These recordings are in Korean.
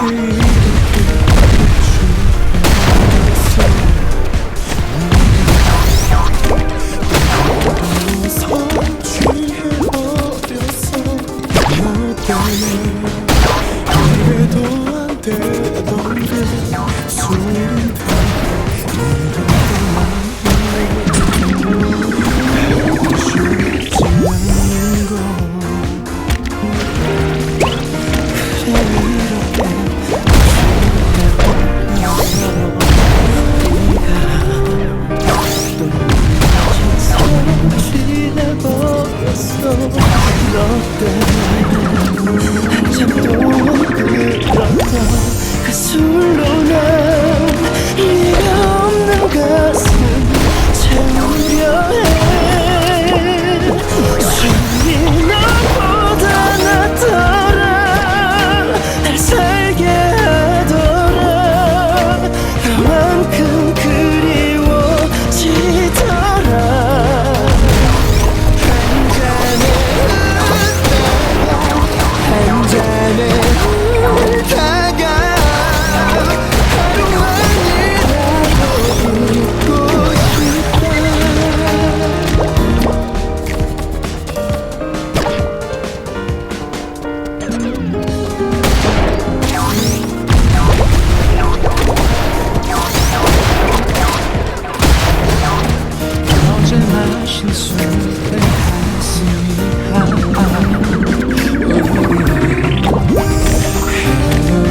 Mm-hmm.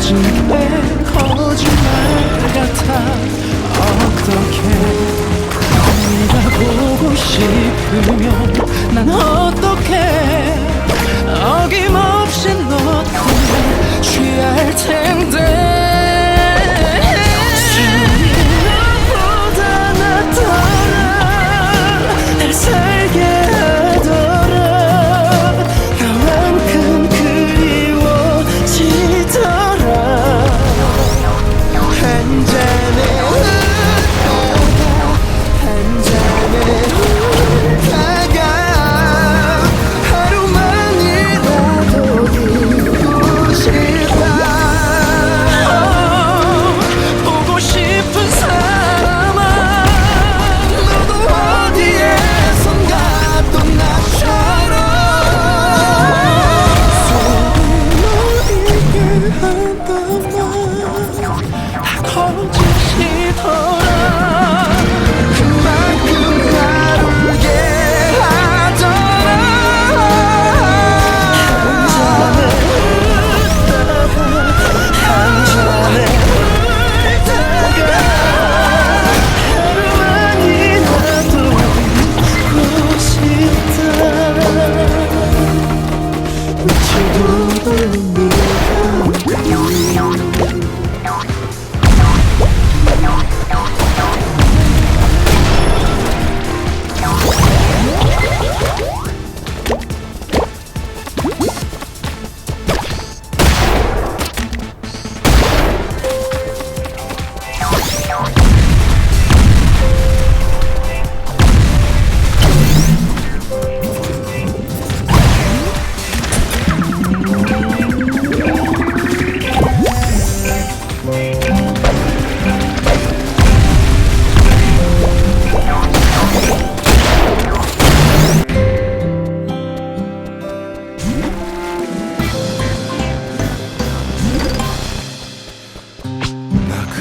진내 거짓말 같아. 어떻게 네가 보고 싶으면 난 어떻게 어김없이 너 때문에 취할 텐데.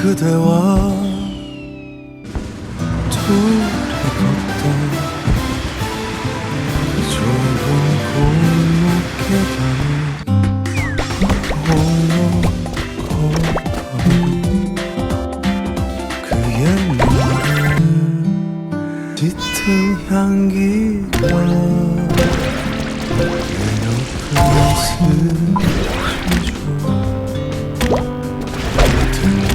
그대와 둘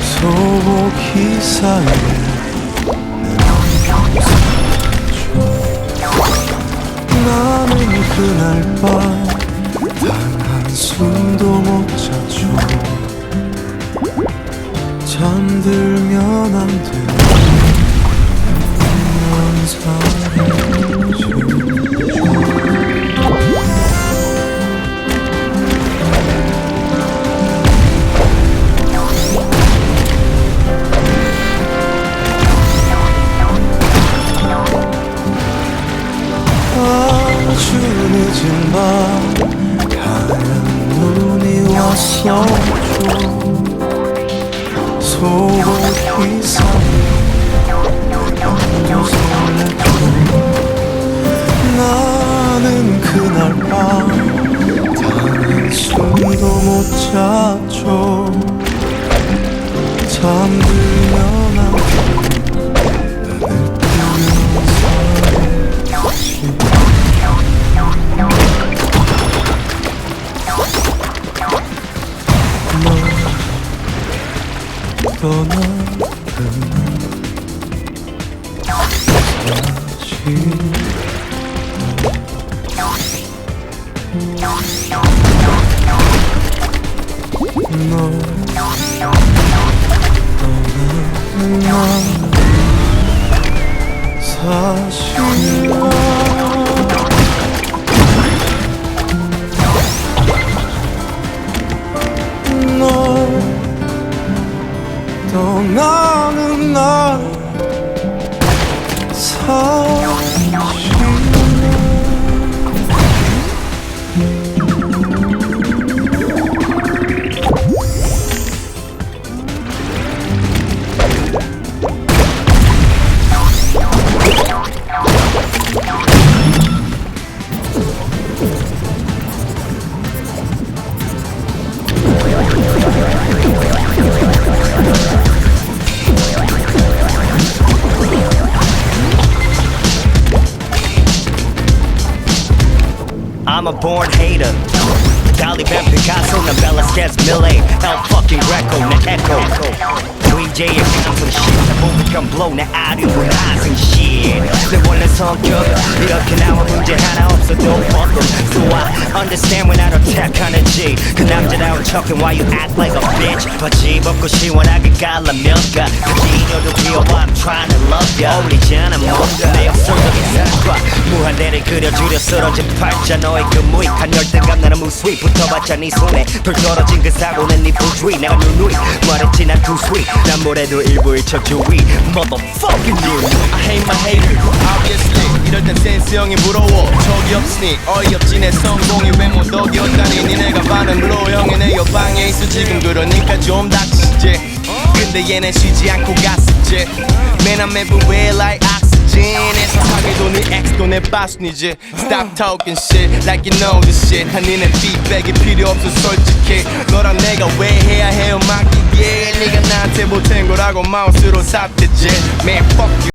소복이 사이에 나는 그날 밤단 한숨도 못 자죠 잠들면 안 되는 사 너 떠나는 날 Millet, El fucking Greco, 내 Echo. VJ의 감성 shit, 나 보니까 blow, 내 아류는 하생 shit. 내 원래 성격, 이렇게 나와 문제 하나 없어도 fuck them. So I understand when I attack 하는지. 그 남자다운 척해, why you act like a bitch. 벗고 시원하게 갈라면가. 그지녀도 귀여워, I'm trying to love ya. 어울리잖아, 뭔가. 내 역설적인 사과, 무한대를 그려주려 쓰러진 팔자 너의 그 무익한 열등감 나는 무수히 붙어봤자 네 손에 돌 떨어진 그 사고는 네 부주의 내가 누누이 말했지 난 sweet 난 뭐래도 일부일 저주위 motherfucking you I hate my haters, obviously. 이럴 땐 센스 형이 부러워. 적이 없으니 어이없지 내 성공이 왜 못덕이었다니. 니네가 반응로 형이 내 옆방에 있어. 지금 그러니까 좀 닥치지. 근데 얘네 쉬지 않고 갔었지. Man I'm everywhere like 에서 사기도 네 엑스도 내 빠순이지. Stop talking shit like you know this shit. 한 니네 feedback이 필요 없어 솔직히. 너랑 내가 왜 해야 해요 맡기게. 네가 나한테 못한 거라고 마우스로 삽대지. Man fuck you